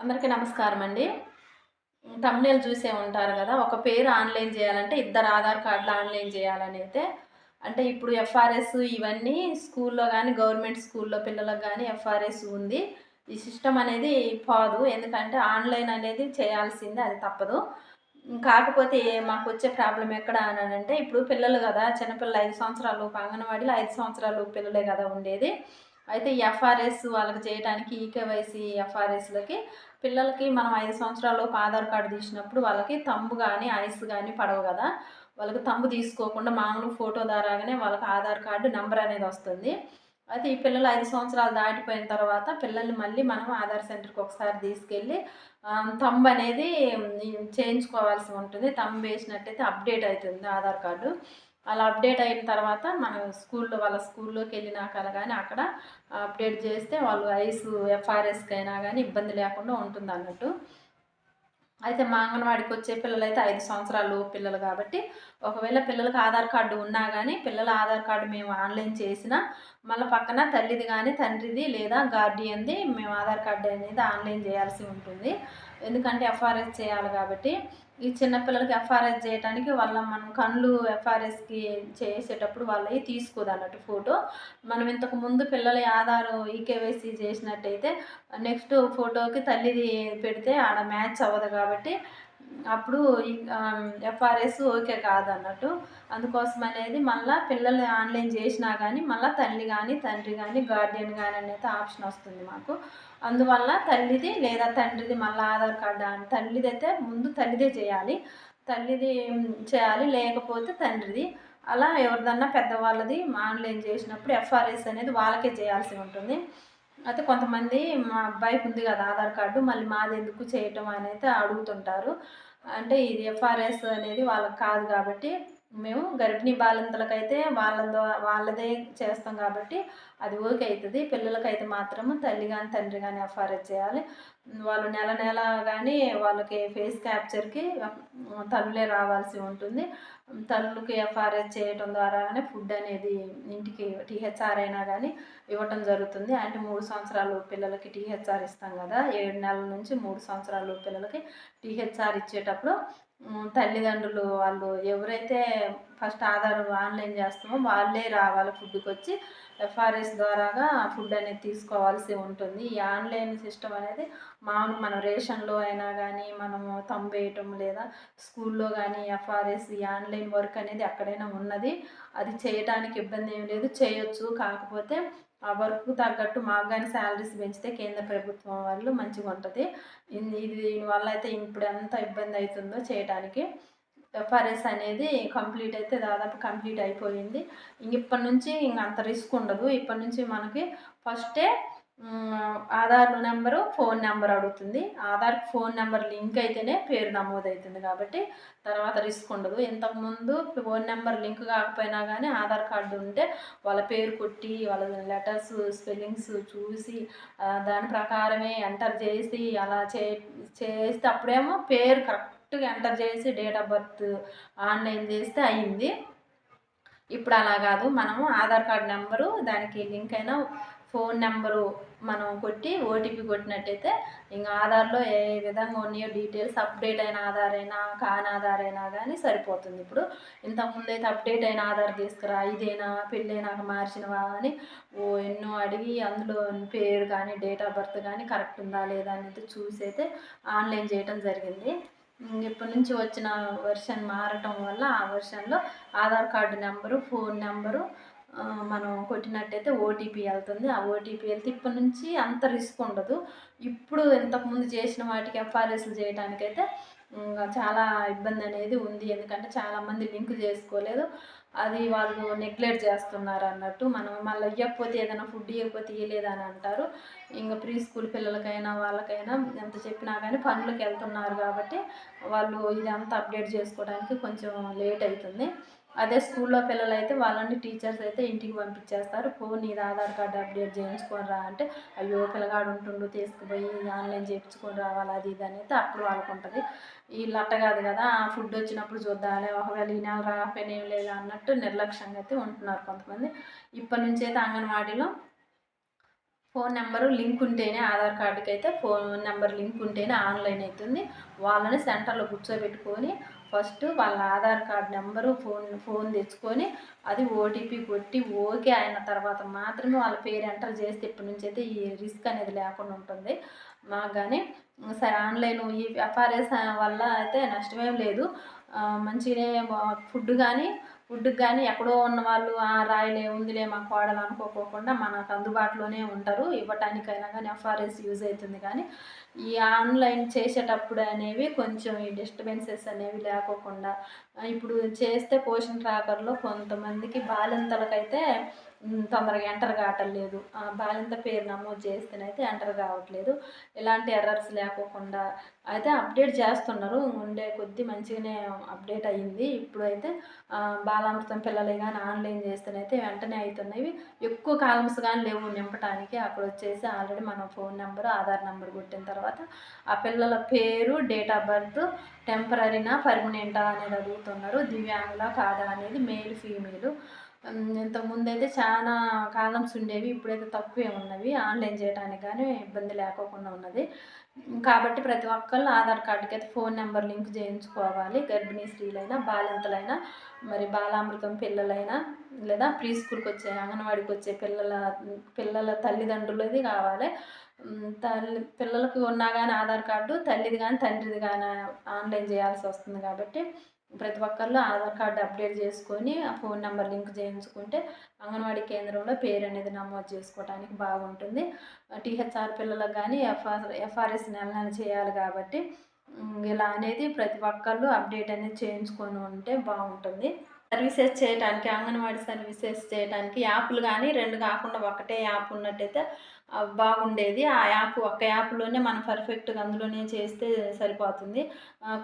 అందరికీ నమస్కారం అండి. తమ్నేల్ చూసే ఉంటారు కదా ఒక పేరు ఆన్లైన్ చేయాలంటే ఇద్దరు ఆధార్ కార్డులు ఆన్లైన్ చేయాలని అయితే. అంటే ఇప్పుడు ఎఫ్ఆర్ఎస్ ఇవన్నీ స్కూల్లో కానీ గవర్నమెంట్ స్కూల్లో పిల్లలకు కానీ ఎఫ్ఆర్ఎస్ ఉంది. ఈ సిస్టమ్ అనేది పోదు. ఎందుకంటే ఆన్లైన్ అనేది చేయాల్సిందే అది తప్పదు. కాకపోతే మాకు వచ్చే ప్రాబ్లం ఎక్కడ అని అంటే ఇప్పుడు పిల్లలు కదా చిన్నపిల్లలు ఐదు సంవత్సరాలు అంగన్వాడీలో ఐదు సంవత్సరాలు పిల్లలే కదా ఉండేది. అయితే ఎఫ్ఆర్ఎస్ వాళ్ళకి చేయడానికి ఈకేవైసీ ఎఫ్ఆర్ఎస్లకి పిల్లలకి మనం ఐదు సంవత్సరాలు ఆధార్ కార్డు తీసినప్పుడు వాళ్ళకి తంబు కానీ ఐస్ కానీ పడవు కదా. వాళ్ళకి తంబు తీసుకోకుండా మామూలు ఫోటో ద్వారాగానే వాళ్ళకి ఆధార్ కార్డు నెంబర్ అనేది వస్తుంది. అయితే ఈ పిల్లలు ఐదు సంవత్సరాలు దాటిపోయిన తర్వాత పిల్లల్ని మళ్ళీ మనం ఆధార్ సెంటర్కి ఒకసారి తీసుకెళ్ళి తంబ్ అనేది చేయించుకోవాల్సి ఉంటుంది. తంబ్ వేసినట్టయితే అప్డేట్ అవుతుంది ఆధార్ కార్డు. అలా అప్డేట్ అయిన తర్వాత మనం స్కూల్లో వాళ్ళ స్కూల్లోకి వెళ్ళినాక కానీ అక్కడ అప్డేట్ చేస్తే వాళ్ళు ఐస్ ఎఫ్ఆర్ఎస్కి అయినా కానీ ఇబ్బంది లేకుండా ఉంటుంది అన్నట్టు. అయితే మా అంగన్వాడికి వచ్చే పిల్లలు అయితే ఐదు సంవత్సరాలు పిల్లలు కాబట్టి ఒకవేళ పిల్లలకు ఆధార్ కార్డు ఉన్నా కానీ పిల్లల ఆధార్ కార్డు మేము ఆన్లైన్ చేసినా మళ్ళీ పక్కన తల్లిది కానీ తండ్రిది లేదా గార్డియన్ది మేము ఆధార్ కార్డు అనేది ఆన్లైన్ చేయాల్సి ఉంటుంది. ఎందుకంటే ఎఫ్ఆర్ఎస్ చేయాలి కాబట్టి ఈ చిన్నపిల్లలకి ఎఫ్ఆర్ఎస్ చేయడానికి వాళ్ళ మనం కళ్ళు ఎఫ్ఆర్ఎస్కి చేసేటప్పుడు వాళ్ళవి తీసుకోదు అన్నట్టు ఫోటో. మనం ఇంతకు ముందు పిల్లల ఆధార్ ఈకేవైసీ చేసినట్టయితే నెక్స్ట్ ఫోటోకి తల్లిది పెడితే ఆడ మ్యాచ్ అవ్వదు కాబట్టి అప్పుడు ఎఫ్ఆర్ఎస్ ఓకే కాదు అన్నట్టు అందుకోసం అనేది మళ్ళీ పిల్లలు ఆన్లైన్ చేసినా కానీ మళ్ళీ తల్లి కానీ తండ్రి కానీ గార్డియన్ కానీ అనేది ఆప్షన్ వస్తుంది మాకు. అందువల్ల తల్లిది లేదా తండ్రిది మళ్ళీ ఆధార్ కార్డు తల్లిది అయితే ముందు తల్లిదే చేయాలి. తల్లిది చేయాలి? లేకపోతే తండ్రిది. అలా ఎవరిదన్నా పెద్దవాళ్ళది ఆన్లైన్ చేసినప్పుడు ఎఫ్ఆర్ఎస్ అనేది వాళ్ళకే చేయాల్సి ఉంటుంది. అయితే కొంతమంది మా అబ్బాయికి ఉంది కదా ఆధార్ కార్డు మళ్ళీ మాది ఎందుకు చేయటం అనేది అడుగుతుంటారు. అంటే ఇది ఎఫ్ఆర్ఎస్ అనేది వాళ్ళకి కాదు కాబట్టి మేము గర్భిణీ బాలింతలకైతే వాళ్ళ వాళ్ళదే చేస్తాం కాబట్టి అది ఓకే అవుతుంది పిల్లలకైతే మాత్రము తల్లి కానీ తండ్రి కానీ ఎఫ్ఆర్ఎస్ చేయాలి. వాళ్ళు నెల నెల కానీ వాళ్ళకి ఫేస్ క్యాప్చర్కి తల్లులే రావాల్సి ఉంటుంది. తల్లులకి ఎఫ్ఆర్ఎస్ చేయటం ద్వారానే ఫుడ్ అనేది ఇంటికి టీహెచ్ఆర్ అయినా కానీ ఇవ్వటం జరుగుతుంది. అంటే మూడు సంవత్సరాలు పిల్లలకి టీహెచ్ఆర్ ఇస్తాం కదా. ఏడు నెలల నుంచి మూడు సంవత్సరాలు పిల్లలకి టీహెచ్ఆర్ ఇచ్చేటప్పుడు తల్లిదండ్రులు వాళ్ళు ఎవరైతే ఫస్ట్ ఆధార్ ఆన్లైన్ చేస్తామో వాళ్ళే రావాలి ఫుడ్కి వచ్చి ఎఫ్ఆర్ఎస్ ద్వారాగా ఫుడ్ అనేది తీసుకోవాల్సి ఉంటుంది. ఈ ఆన్లైన్ సిస్టమ్ అనేది మామూలు మనం రేషన్లో అయినా కానీ మనము తంబేయటం లేదా స్కూల్లో కానీ ఎఫ్ఆర్ఎస్ ఈ ఆన్లైన్ వర్క్ అనేది ఎక్కడైనా ఉన్నది. అది చేయడానికి ఇబ్బంది ఏం లేదు. చేయొచ్చు. కాకపోతే ఆ వర్క్ తగ్గట్టు మాకు కానీ శాలరీస్ పెంచితే కేంద్ర ప్రభుత్వం వాళ్ళు మంచిగా ఉంటుంది. ఇది దీనివల్ల అయితే ఇప్పుడు ఎంత ఇబ్బంది అవుతుందో చేయడానికి ఎఫ్ఆర్ఎస్ అనేది కంప్లీట్ అయితే దాదాపు కంప్లీట్ అయిపోయింది. ఇంక ఇప్పటి నుంచి ఇంక అంత రిస్క్ ఉండదు. ఇప్పటి నుంచి మనకి ఫస్టే ఆధార్ నెంబరు ఫోన్ నెంబర్ అడుగుతుంది. ఆధార్ ఫోన్ నెంబర్ లింక్ అయితేనే పేరు నమోదవుతుంది కాబట్టి తర్వాత రిస్క్ ఉండదు. ఇంతకుముందు ఫోన్ నెంబర్ లింక్ కాకపోయినా కానీ ఆధార్ కార్డు ఉంటే వాళ్ళ పేరు కొట్టి వాళ్ళ లెటర్స్ స్పెల్లింగ్స్ చూసి దాని ప్రకారమే ఎంటర్ చేసి అలా చే చేస్తే అప్పుడేమో పేరు కరెక్ట్గా ఎంటర్ చేసి డేట్ ఆఫ్ బర్త్ ఆన్లైన్ చేస్తే అయింది. ఇప్పుడు అలా కాదు. మనము ఆధార్ కార్డ్ నెంబరు దానికి లింక్ అయిన ఫోన్ నెంబరు మనం కొట్టి ఓటీపీ కొట్టినట్టయితే ఇంకా ఆధార్లో ఏ విధంగా ఉన్నాయో డీటెయిల్స్ అప్డేట్ అయిన ఆధార్ అయినా కాని ఆధార్ అయినా కానీ సరిపోతుంది. ఇప్పుడు ఇంతకుముందు అయితే అప్డేట్ అయిన ఆధార్ తీసుకురా ఇదేనా పెళ్ళైనాక మార్చినవా అని ఓ ఎన్నో అడిగి అందులో పేరు కానీ డేట్ ఆఫ్ బర్త్ కానీ కరెక్ట్ ఉందా లేదా అనేది చూసి అయితే ఆన్లైన్ చేయటం జరిగింది. ఇప్పటి నుంచి వచ్చిన వెర్షన్ మారటం వల్ల ఆ వెర్షన్లో Aadhaar card number phone number మనం కొట్టినట్టయితే ఓటీపీ వెళ్తుంది. ఆ ఓటీపీ వెళ్తే ఇప్పటి నుంచి అంత రిస్క్ ఉండదు. ఇప్పుడు ఇంతకుముందు చేసిన వాటికి ఎఫ్ఆర్ఎస్లు చేయడానికైతే చాలా ఇబ్బంది అనేది ఉంది. ఎందుకంటే చాలామంది లింక్ చేసుకోలేదు. అది వాళ్ళు నెగ్లెక్ట్ చేస్తున్నారు అన్నట్టు. మనం మళ్ళీ ఇవ్వకపోతే ఏదైనా ఫుడ్ ఇవ్వకపోతే ఇవ్వలేదని అంటారు. ఇంకా ప్రీ స్కూల్ పిల్లలకైనా వాళ్ళకైనా ఎంత చెప్పినా కానీ పనులకు వెళ్తున్నారు కాబట్టి వాళ్ళు ఇదంతా అప్డేట్ చేసుకోవడానికి కొంచెం లేట్ అవుతుంది. అదే స్కూల్లో పిల్లలు అయితే వాళ్ళని టీచర్స్ అయితే ఇంటికి పంపించేస్తారు. ఫోన్ ఇది ఆధార్ కార్డు అప్డేట్ చేయించుకొని రా అంటే అయ్యో పిల్లగాడు ఉంటుండు తీసుకుపోయి ఆన్లైన్ చేయించుకొని రావాలి అది ఇది అనేది అప్పుడు వాళ్ళకు ఉంటుంది. వీళ్ళు అట్ట కాదు కదా ఫుడ్ వచ్చినప్పుడు చూద్దాలే ఒకవేళ ఈ నెల రాకపోయినా ఏం లేదు అన్నట్టు నిర్లక్ష్యంగా అయితే ఉంటున్నారు కొంతమంది. ఇప్పటి నుంచి అయితే అంగన్వాడీలో ఫోన్ నెంబరు లింక్ ఉంటేనే ఆధార్ కార్డుకి అయితే ఫోన్ నెంబర్ లింక్ ఉంటేనే ఆన్లైన్ అవుతుంది. వాళ్ళని సెంటర్లో కూర్చోబెట్టుకొని ఫస్ట్ వాళ్ళ Aadhaar card number phone phone తెచ్చుకొని అది ఓటీపీ కొట్టి ఓకే అయిన తర్వాత మాత్రమే వాళ్ళ పేరు ఎంటర్ చేస్తే ఇప్పటి నుంచి అయితే ఈ రిస్క్ అనేది లేకుండా ఉంటుంది. మాకు కానీ సరే ఆన్లైన్ ఈ ఎఫ్ఆర్ఎస్ వల్ల అయితే నష్టమేం లేదు. మంచిగానే ఫుడ్ కానీ ఫుడ్కి కానీ ఎక్కడో ఉన్న వాళ్ళు "ఆ, రాయలే ఉందిలే మా కోడలు అనుకోకోకుండా మనకు అందుబాటులోనే ఉంటారు. ఇవ్వటానికైనా కానీ ఎఫ్ఆర్ఎస్ యూజ్ అవుతుంది కానీ ఈ ఆన్లైన్ చేసేటప్పుడు అనేవి కొంచెం ఈ డిస్టర్బెన్సెస్ అనేవి లేకోకుండా ఇప్పుడు చేస్తే పోషన్ ట్రాకర్లో కొంతమందికి బాలింతలకైతే తొందరగా ఎంటర్ కావటం లేదు. బాలింత పేరు నమోదు చేస్తేనైతే ఎంటర్ కావట్లేదు. ఎలాంటి ఎర్రర్స్ లేకోకుండా అయితే అప్డేట్ చేస్తున్నారు. ఉండే కొద్దీ మంచిగానే అప్డేట్ అయ్యింది. ఇప్పుడైతే బాలామృతం పిల్లలే కానీ ఆన్లైన్ చేస్తేనైతే వెంటనే అవుతున్నాయి ఎక్కువ కాలమ్స్ కానీ లేవు నింపడానికి అక్కడ వచ్చేసి ఆల్రెడీ మన ఫోన్ నెంబర్ ఆధార్ నెంబర్ కొట్టిన తర్వాత ఆ పిల్లల పేరు డేట్ ఆఫ్ బర్త్ టెంపరీనా పర్మనెంటా అనేది అడుగుతున్నారు. దివ్యాంగులా కాదా అనేది మేల్ ఫీమేల్. ఇంతకుముందు అయితే చాలా కాలమ్స్ ఉండేవి ఇప్పుడైతే తక్కువే ఉన్నవి ఆన్లైన్ చేయడానికి కానీ ఇబ్బంది లేకోకుండా ఉన్నది. కాబట్టి ప్రతి ఒక్కళ్ళు ఆధార్ కార్డుకి అయితే ఫోన్ నెంబర్ లింక్ చేయించుకోవాలి. గర్భిణీ స్త్రీలైనా బాలింతలైనా మరి బాలామృతం పిల్లలైనా లేదా ప్రీ స్కూల్కి వచ్చే అంగన్వాడికి వచ్చే పిల్లల పిల్లల తల్లిదండ్రులది కావాలి. తల్లి పిల్లలకు ఉన్నా కానీ ఆధార్ కార్డు తల్లిది కానీ తండ్రిది కానీ ఆన్లైన్ చేయాల్సి వస్తుంది కాబట్టి ప్రతి ఒక్కళ్ళు ఆధార్ కార్డు అప్డేట్ చేసుకొని ఆ ఫోన్ నెంబర్ లింక్ చేయించుకుంటే అంగన్వాడీ కేంద్రంలో పేరు అనేది నమోదు చేసుకోవడానికి బాగుంటుంది. టీహెచ్ఆర్ పిల్లలకు కానీ ఎఫ్ఆర్ ఎఫ్ఆర్ఎస్ నెల నెల చేయాలి కాబట్టి ఇలా అనేది ప్రతి ఒక్కళ్ళు అప్డేట్ అనేది చేయించుకొని ఉంటే బాగుంటుంది. సర్వీసెస్ చేయడానికి అంగన్వాడీ సర్వీసెస్ చేయడానికి యాప్లు కానీ రెండు కాకుండా ఒకటే యాప్ ఉన్నట్టయితే బాగుండేది. ఆ యాప్ ఒక యాప్లోనే మనం పర్ఫెక్ట్గా అందులోనే చేస్తే సరిపోతుంది.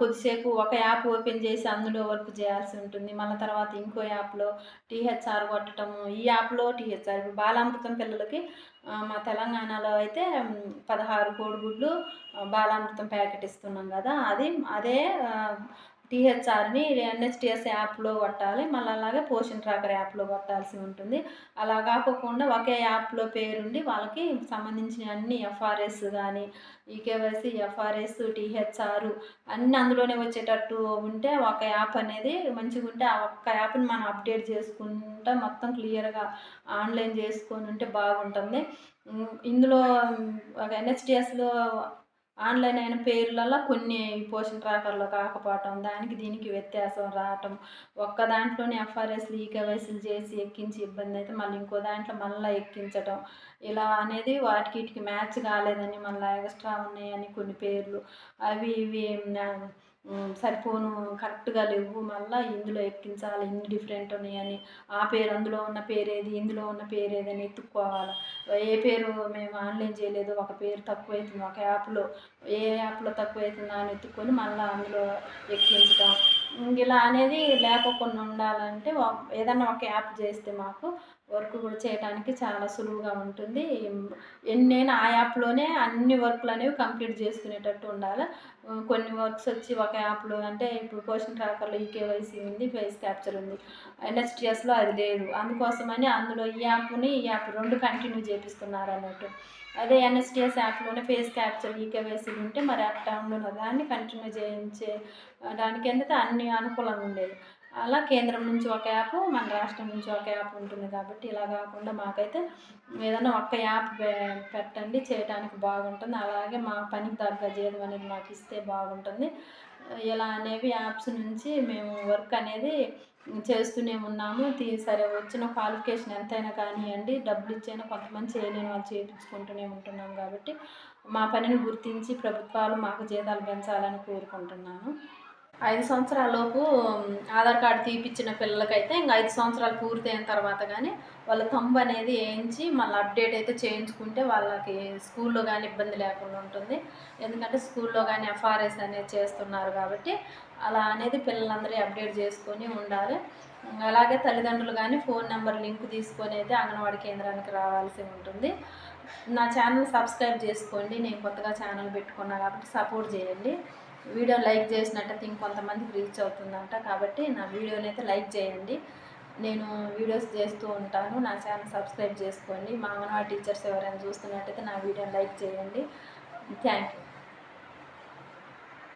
కొద్దిసేపు ఒక యాప్ ఓపెన్ చేసి అందులో వర్క్ చేయాల్సి ఉంటుంది. మళ్ళీ తర్వాత ఇంకో యాప్లో టీహెచ్ఆర్ కొట్టడం ఈ యాప్లో టీహెచ్ఆర్. ఇప్పుడు బాలామృతం పిల్లలకి మా తెలంగాణలో అయితే పదహారు కోడిగుడ్లు గుడ్లు బాలామృతం ప్యాకెట్ ఇస్తున్నాం కదా అది అదే టీహెచ్ఆర్ని ఎన్హెచ్టిఎస్ యాప్లో కొట్టాలి మళ్ళీ అలాగే పోషన్ ట్రాకర్ యాప్లో కొట్టాల్సి ఉంటుంది. అలా కాకుండా ఒకే యాప్లో పేరుండి వాళ్ళకి సంబంధించిన అన్ని ఎఫ్ఆర్ఎస్ కానీ ఈకేవైసీ ఎఫ్ఆర్ఎస్ టీహెచ్ఆర్ అన్నీ అందులోనే వచ్చేటట్టు ఉంటే ఒక యాప్ అనేది మంచిగా ఉంటే ఆ ఒక్క యాప్ని మనం అప్డేట్ చేసుకుంటా మొత్తం క్లియర్గా ఆన్లైన్ చేసుకొని ఉంటే బాగుంటుంది. ఇందులో ఒక ఎన్హెచ్టిఎస్లో ఆన్లైన్ అయిన పేర్లలో కొన్ని పోషన్ ట్రాకర్లో కాకపోవటం దానికి దీనికి వ్యత్యాసం రావటం. ఒక్క దాంట్లోనే ఎఫ్ఆర్ఎస్లు ఈకేవైసీలు చేసి ఎక్కించి ఇబ్బంది అయితే మళ్ళీ ఇంకో దాంట్లో మళ్ళీ ఎక్కించటం. ఇలా అనేది వాటికి ఇటుకి మ్యాచ్ కాలేదని మళ్ళీ ఎక్స్ట్రా ఉన్నాయని కొన్ని పేర్లు. అవి ఇవి సరిపోను కరెక్ట్గా లేవు మళ్ళీ ఇందులో ఎక్కించాలి ఇన్ని డిఫరెంట్ ఉన్నాయని ఆ పేరు అందులో ఉన్న పేరు ఏది ఇందులో ఉన్న పేరు ఏదని ఎత్తుక్కోవాలి? ఏ పేరు మేము ఆన్లైన్ చేయలేదు ఒక పేరు తక్కువ అవుతుంది ఒక యాప్లో ఏ యాప్లో తక్కువ అవుతుందా అని ఎత్తుక్కొని మళ్ళీ అందులో ఎక్కించడం ఇలా అనేది లేకోకుండా ఉండాలంటే ఏదైనా ఏదన్నా ఒక యాప్ చేస్తే మాకు వర్క్ కూడా చేయడానికి చాలా సులువుగా ఉంటుంది. ఎన్నైనా ఆ యాప్లోనే అన్ని వర్క్లు అనేవి కంప్లీట్ చేసుకునేటట్టు ఉండాలి. కొన్ని వర్క్స్ వచ్చి ఒక యాప్లో అంటే ఇప్పుడు క్వశ్చన్ ట్రాకర్లో ఈకేవైసీ ఉంది ఫేస్ క్యాప్చర్ ఉంది. ఎన్ఎస్టిఎస్లో అది లేదు. అందుకోసమని అందులో ఈ యాప్ని ఈ యాప్ రెండు కంటిన్యూ చేపిస్తున్నారు అన్నట్టు. అదే ఎన్ఎస్టీఎస్ యాప్లోనే ఫేస్ క్యాప్చర్ ఈకేవైసీ ఉంటే మరి యాప్ ఉండదు దాన్ని కంటిన్యూ చేయించే దానికి ఏంటంటే అన్ని అనుకూలంగా ఉండేది? అలా కేంద్రం నుంచి ఒక యాప్ మన రాష్ట్రం నుంచి ఒక యాప్ ఉంటుంది కాబట్టి ఇలా కాకుండా మాకైతే ఏదైనా ఒక్క యాప్ పెట్టండి చేయడానికి బాగుంటుంది. అలాగే మా పనికి తగ్గ జీతం అనేది మాకు ఇస్తే బాగుంటుంది. ఇలా అనేవి యాప్స్ నుంచి మేము వర్క్ అనేది చేస్తూనే ఉన్నాము. తీ- సరే వచ్చిన క్వాలిఫికేషన్ ఎంతైనా కానివ్వండి డబ్బులు ఇచ్చైనా కొంతమంది చేయలేని వాళ్ళు చేయించుకుంటూనే ఉంటున్నాం కాబట్టి మా పనిని గుర్తించి ప్రభుత్వాలు మాకు జీతాలు పెంచాలని కోరుకుంటున్నాను. ఐదు సంవత్సరాలలోపు ఆధార్ కార్డు తీపిచ్చిన పిల్లలకైతే ఇంకా ఐదు సంవత్సరాలు పూర్తయిన తర్వాత కానీ వాళ్ళ తంబు అనేది వేయించి మళ్ళీ అప్డేట్ అయితే చేయించుకుంటే వాళ్ళకి స్కూల్లో కానీ ఇబ్బంది లేకుండా ఉంటుంది. ఎందుకంటే స్కూల్లో కానీ ఎఫ్ఆర్ఎస్ అనేది చేస్తున్నారు కాబట్టి అలా అనేది పిల్లలందరూ అప్డేట్ చేసుకొని ఉండాలి. అలాగే తల్లిదండ్రులు కానీ ఫోన్ నెంబర్ లింక్ తీసుకొని అయితే అంగన్వాడీ కేంద్రానికి రావాల్సి ఉంటుంది. నా ఛానల్ సబ్స్క్రైబ్ చేసుకోండి. నేను కొత్తగా ఛానల్ పెట్టుకున్నా కాబట్టి సపోర్ట్ చేయండి. వీడియో లైక్ చేసినట్టయితే ఇంకొంతమందికి రీచ్ అవుతుందంట. కాబట్టి నా వీడియోని అయితే లైక్ చేయండి. నేను వీడియోస్ చేస్తూ ఉంటాను. నా ఛానల్ సబ్స్క్రైబ్ చేసుకోండి. మా అంగన్వాడీ టీచర్స్ ఎవరైనా చూస్తున్నట్టయితే నా వీడియోని లైక్ చేయండి. Thank you